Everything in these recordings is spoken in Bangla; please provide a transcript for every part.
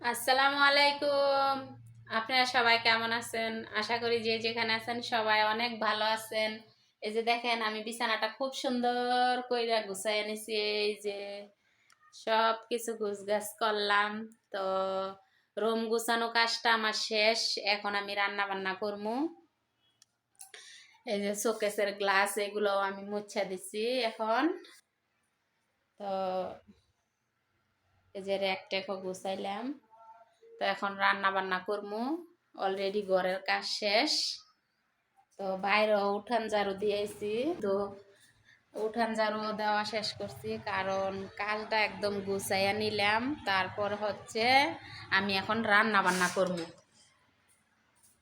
আসসালামু আলাইকুম। আপনারা সবাই কেমন আছেন? আশা করি যে যেখানে আছেন সবাই অনেক ভালো আছেন। এই যে দেখেন, আমি বিছানাটা খুব সুন্দর কইরা গুছাই এনেছি এই যে সব কিছু গুছগাছ করলাম। তো রুম গুছানো কাজটা আমার শেষ। এখন আমি রান্না বান্না করব এই যে শোকেসের গ্লাস এগুলো আমি মুছা দিছি এখন। তো এই যে র্যাক ট্যাকও গুছাইলাম। তো এখন রান্না বান্না করব অলরেডি ঘরের কাজ শেষ। তো বাইরেও উঠান ঝাড়ু দিয়েছি। তো উঠান ঝাড়ু দেওয়া শেষ করছি কারণ কাজটা একদম গুছাইয়া নিলাম। তারপর হচ্ছে আমি এখন রান্না বান্না করব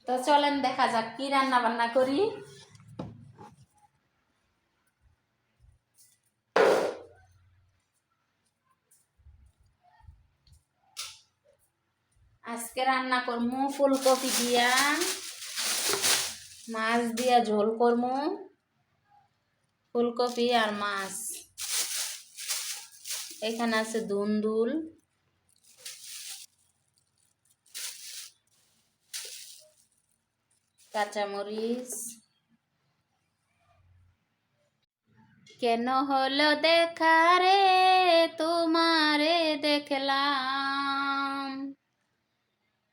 তো চলেন দেখা যাক কি রান্না বান্না করি। আজকে রান্না করব ফুলকপি দিয়া, মাছ দিয়া, ঝোল করব ফুলকপি আর মাছ। এখানে আছে দুন্দুল। কাঁচামরিচ। কেন হলো দেখা রে? তোমারে দেখলাম।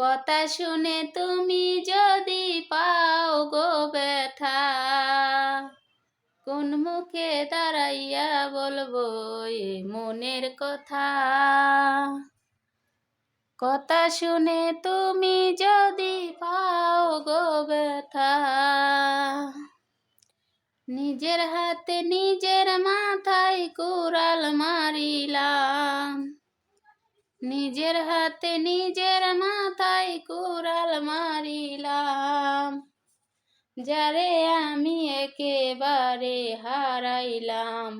কথা শুনে তুমি যদি পাও গো ব্যথা, কোন মুখে দাঁড়াইয়া বলব এ মনের কথা? কথা শুনে তুমি যদি পাও গো ব্যথা, নিজের হাতে নিজের মাথায় কুড়াল মারিলাম। নিজের হাতে নিজের মাথায় কুড়াল মারিলাম, যারে আমি একেবারে হারাইলাম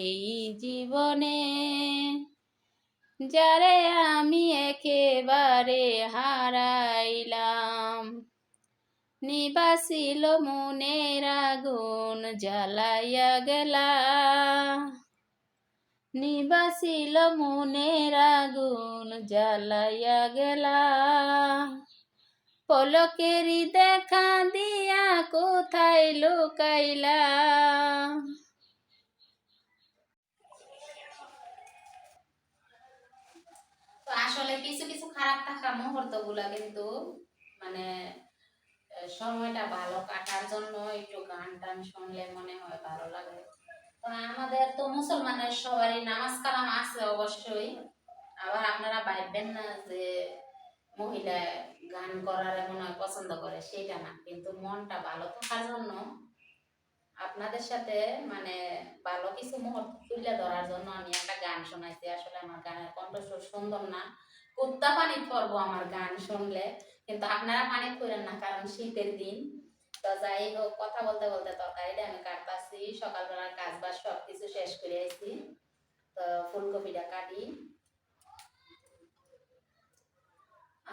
এই জীবনে। যারে আমি একেবারে হারাইলাম, নিবাসিল মনের আগুন জ্বালাইয়া গেলা নিবাসিল মনের আগুন জ্বালাইয়া গেলা। পলকেরি দেখা দিয়া কোথায় লুকাইলা? আসলে কিছু কিছু খারাপ থাকা মুহূর্তগুলা কিন্তু মানে সময়টা ভালো কাটার জন্য একটু গান টান শুনলে মনে হয় ভালো লাগে। আমাদের তো মুসলমানের সবারই নামাজ কালাম আছে অবশ্যই। আবার আপনারা ভাববেন না যে মহিলা গান করার মনে হয়, পছন্দ করে, সেটা না। কিন্তু মনটা ভালো থাকার জন্য আপনাদের সাথে মানে ভালো কিছু মুহূর্ত তুলে ধরার জন্য আমি একটা গান শোনাইছি। আসলে আমার গানের কণ্ঠস্বর সুন্দর না। কুত্তা পানি পড়ব আমার গান শুনলে। কিন্তু আপনারা পানি করেন না, কারণ শীতের দিন। তো যাই হোক, কথা বলতে বলতে তরকারিটা আমি কাটতাছি। সকালবেলার কাজ বাজ সব কিছু শেষ করে আইছি। তো ফুলকপিটা কাটি।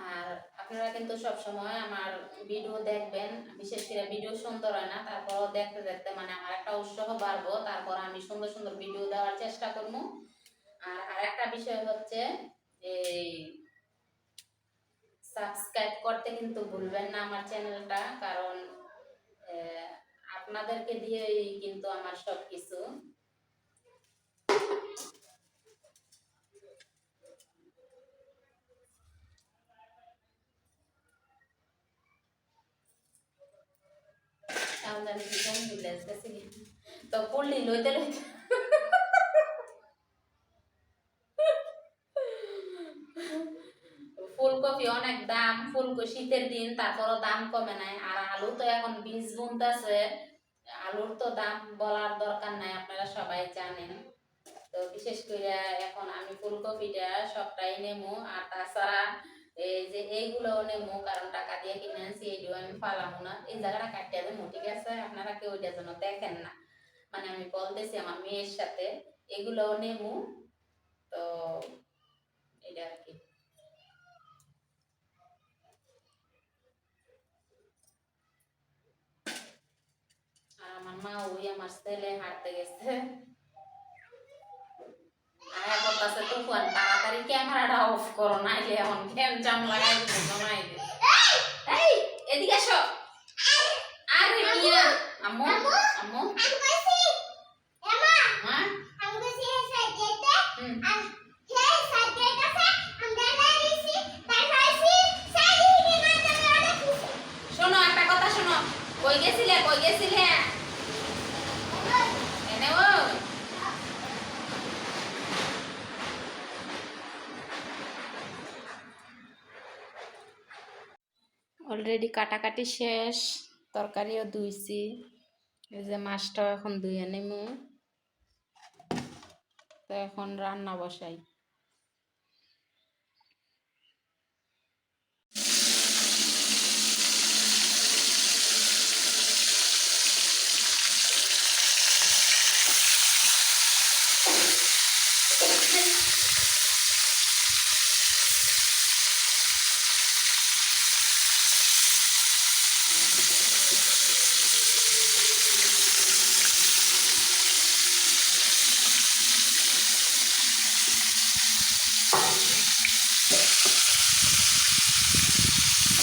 আর আপনারা কিন্তু সব সময় আমার ভিডিও দেখবেন। বিশেষ করে ভিডিও সুন্দর হয় না তারপর দেখতে দেখতে মানে আমার একটা উৎসাহ বাড়বো। তারপর আমি সুন্দর সুন্দর ভিডিও দেওয়ার চেষ্টা করব। আর আরেকটা বিষয় হচ্ছে, এই সাবস্ক্রাইব করতে কিন্তু ভুলবেন না আমার চ্যানেলটা কারণ আপনাদেরকে দিয়েই কিন্তু আমার সব কিছু। তো পড়লি লইতে লইতে ফুলকপি অনেক দাম ফুলকপি শীতের দিন, তারপরও দাম কমে নাই। আর আলু তো এখন বীজ বুনতেছে। আলুর তো দাম বলার দরকার নাই, আপনারা সবাই জানেন। তো বিশেষ করে এখন আমি ফুলকপিটা সবটাই নেব আর তাছাড়া এই যে এইগুলো নেব কারণ টাকা দিয়ে কিনে আনছি এইগুলো আমি পালামো না। এই জায়গাটা কাটিয়ে দেবো, ঠিক আছে? আপনারা কেউ ওইটার জন্য দেখেন না। মানে আমি বলতেছি আমার মেয়ের সাথে, এগুলোও নেব তো এটা আর কি। আর আমার মা ওই আমার ছেলে হাঁটতে গেছে। আয়া করতেছে তুফান তাড়াতাড়ি ক্যামেরাটা অফ করো নাইলে এখন ক্যাম জাম লাগাই দিব এই এদিকে আসো। আরে মিয়া আম্মু আম্মু শোনো একটা কথা শোনো। কই গেছিলে কই গেছিলে এনে ও অলরেডি কাটাকাটি শেষ, তরকারিও ধুইছি, এই যে মাছটাও এখন ধুয়ে নেমু। তো এখন রান্না বসাই।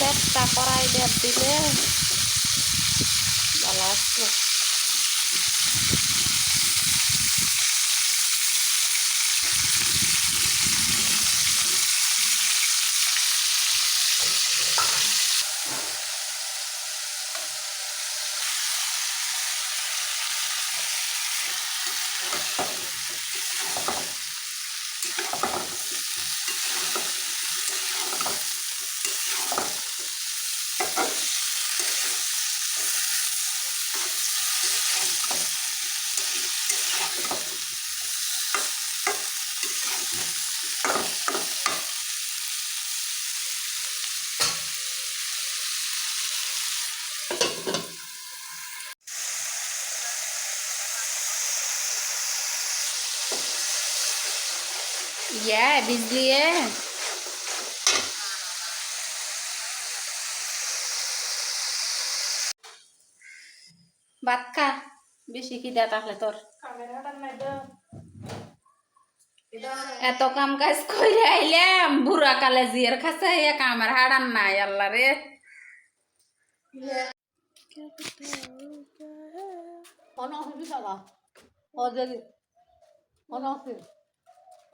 চেষ্টা করাই দেব দিলে ভালো আসলো ইয়া বিজলি है ভাত খা বেশি খিদা তাহলে তোর। এত কাম কাজ করে আইলাম, বুড়া কালে জিয়ের কাছে এ কামের হাড়ান নাই, আল্লাহ রে। Ono bisa lah. Oh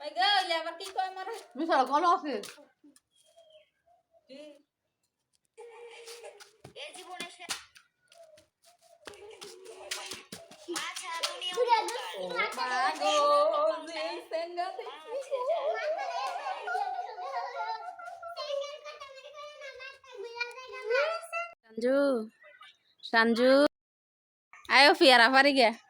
jadi, ono sih. ওই গো ওইলে আবার কি কয় মরে Bisa lah, ono sih. Sanju Sanju আয়ো ফিয়ারা পারি গে ফিয়ারা পারি হ্যাঁ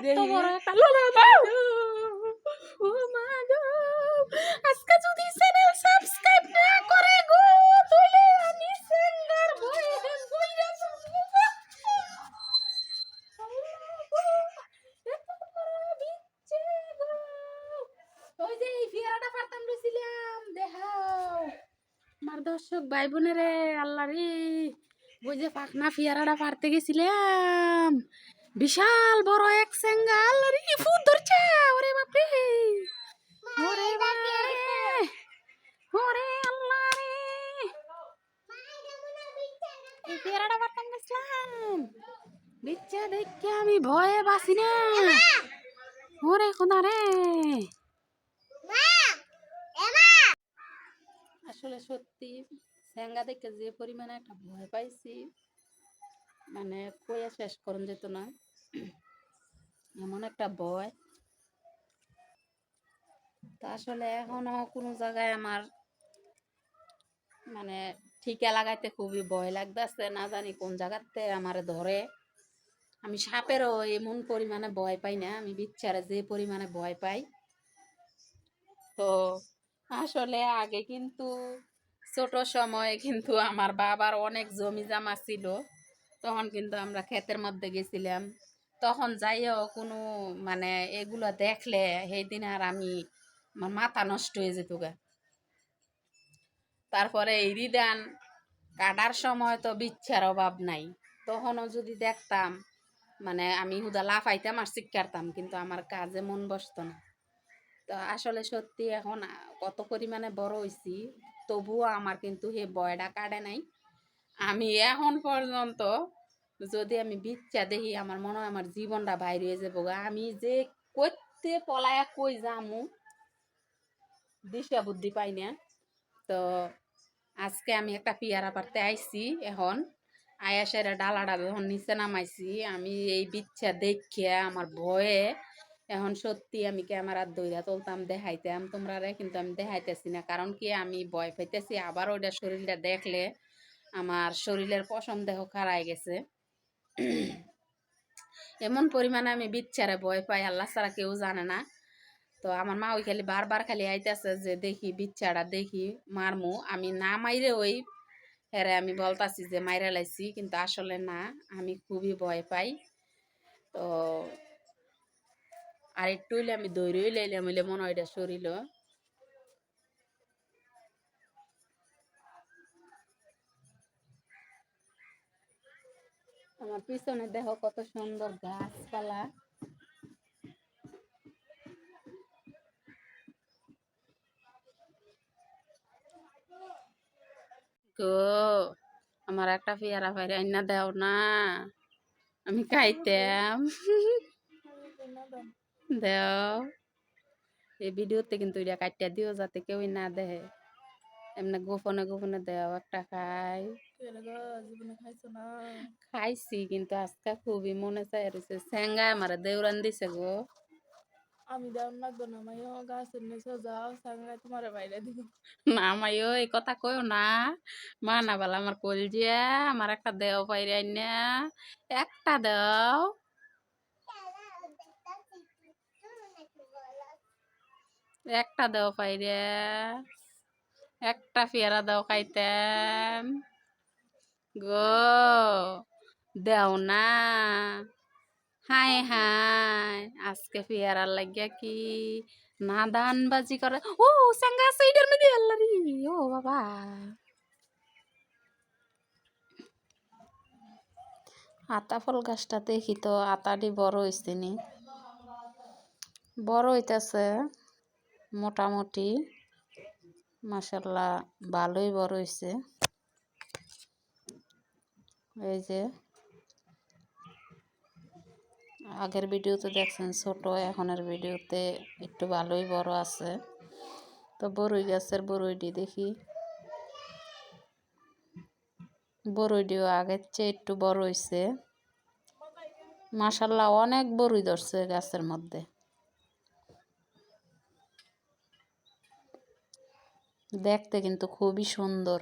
এত বড় একটা ও মা গো আজকে যদি চ্যানেল সাবস্ক্রাইব না করে গো তাহলে আমি সিঙ্গার বই ওই যে এই ফিয়ারাটা পারতাম লইছিলাম দেখাও। আমার দর্শক ভাই বোনেরে আল্লাহ রে। ওই যে পাখনা ফিয়ারাটা পারতে গেছিলাম। বিশাল বড় এক সেঙ্গাল। আরে ফুট ধরছে! ওরে বাপরে! ওরে বাপরে! ওরে আল্লাহ রে! এই পেয়ারাটা গেছিলাম বিচ্চা দেখে আমি ভয়ে বাসি না। ওরে খোদা রে! আসলে সত্যি স্যাঙ্গা দেখে যে পরিমাণে একটা ভয় পাইছি মানে কইয়া শেষ করেন যেত না। এমন একটা ভয়। তা আসলে এখনও কোনো জায়গায় আমার মানে ঠিকা লাগাইতে খুবই ভয় লাগতেছে, না জানি কোন জায়গাতে আমার ধরে। আমি সাপেরও এমন পরিমাণে ভয় পাই না, আমি বিচ্ছারে যে পরিমাণে ভয় পাই। তো আসলে আগে কিন্তু ছোট সময়ে কিন্তু আমার বাবার অনেক জমি জামা ছিল। তখন কিন্তু আমরা ক্ষেতের মধ্যে গেছিলাম। তখন যাইও কোনো মানে এগুলো দেখলে সেই দিন আর আমি মাথা নষ্ট হয়ে যেত গা। তারপরে এই রিদান কাটার সময় তো বিচ্ছার অভাব নাই। তখনও যদি দেখতাম মানে আমি হুদা লাফাইতাম আর শিক্ষারতাম কিন্তু আমার কাজে মন বসতো না। তো আসলে সত্যি এখন কত পরিমাণে বড় হয়েছি তবুও আমার কিন্তু হে বয়টা কাটে নাই। আমি এখন পর্যন্ত যদি আমি বিচ্ছা দেখি, আমার মনে হয় আমার জীবনটা বাইরে হয়ে যাব। আমি যে কইতে পলায়া কই যামু দিশা বুদ্ধি পাই না। তো আজকে আমি একটা পিয়ারা পারতে আইছি এখন। আয়াসের ডালাটা যখন নিচে নামাইছি, আমি এই বিচ্ছা দেখিয়া আমার ভয়ে এখন সত্যি আমি ক্যামেরার দইরা তুলতাম, দেখাইতাম। তোমরা কিন্তু আমি দেখাইতেছি না, কারণ কি আমি ভয় পাইতেছি। আবার ওইটা শরীরটা দেখলে আমার শরীরের পশম দেহ খারাই গেছে। এমন পরিমাণে আমি বিচ্ছারে ভয় পাই, আল্লাহ ছাড়া কেউ জানে না। তো আমার মা ওই খালি বারবার খালি আইতেছে যে, দেখি বিচ্ছাটা দেখি মারমু। আমি না মাইরে ওই হেরে আমি বলতাছি যে, মাইরা লাইছি। কিন্তু আসলে না, আমি খুবই ভয় পাই। তো আর একটু হইলে আমি দৌড়ই লাইলাম মনে হয় এটা আমার পিছনে দেখো কত সুন্দর গাছপালা। গো, আমার একটা পেয়ারা ফাইরা আইনা দাও না। আমি খাইতাম। দেও। এই ভিডিওতে কিন্তু এটা কাটিয়া দিও যাতে কেউই না দেখে। এমনি গোপনে গোপনে দেও একটা খাই। না? খাইছি কিন্তু আজকে খুবই মনে চাই রয়েছে স্যাঙ্গা আমার দেউরান দিছে গো। আমি দেওয়ার লাগবো না মাইও গাছের নিচে যাও সাঙ্গাই তোমার বাইরে দিব। না মাইও এই কথা কইও না। মা না বলা আমার কলজিয়া আমার একটা দেও পাইরে না একটা দাও। একটা দাও পাইরে। একটা পেয়ারা দাও খাইতাম। গো, দেও না। হাই হাই আজকে পেয়ারার লাগিয়া কি নাদান বাজি করে। ও সাঙ্গা সাইডের মধ্যে আল্লাহ ও, বাবা। আতা ফল গাছটা দেখি তো, আতাটি বড় হয়েছে বড় হইতাছে, মোটামুটি। মাসাল্লাহ ভালোই বড় হয়েছে এই যে আগের ভিডিওতে দেখছেন ছোট, এখনের ভিডিওতে একটু ভালোই বড় আছে। তো বরুই গাছের বরইটি দেখি। বরইটিও আগের চেয়ে একটু বড় হয়েছে মাসাল্লাহ অনেক বরুই ধরছে গাছের মধ্যে। দেখতে কিন্তু খুবই সুন্দর।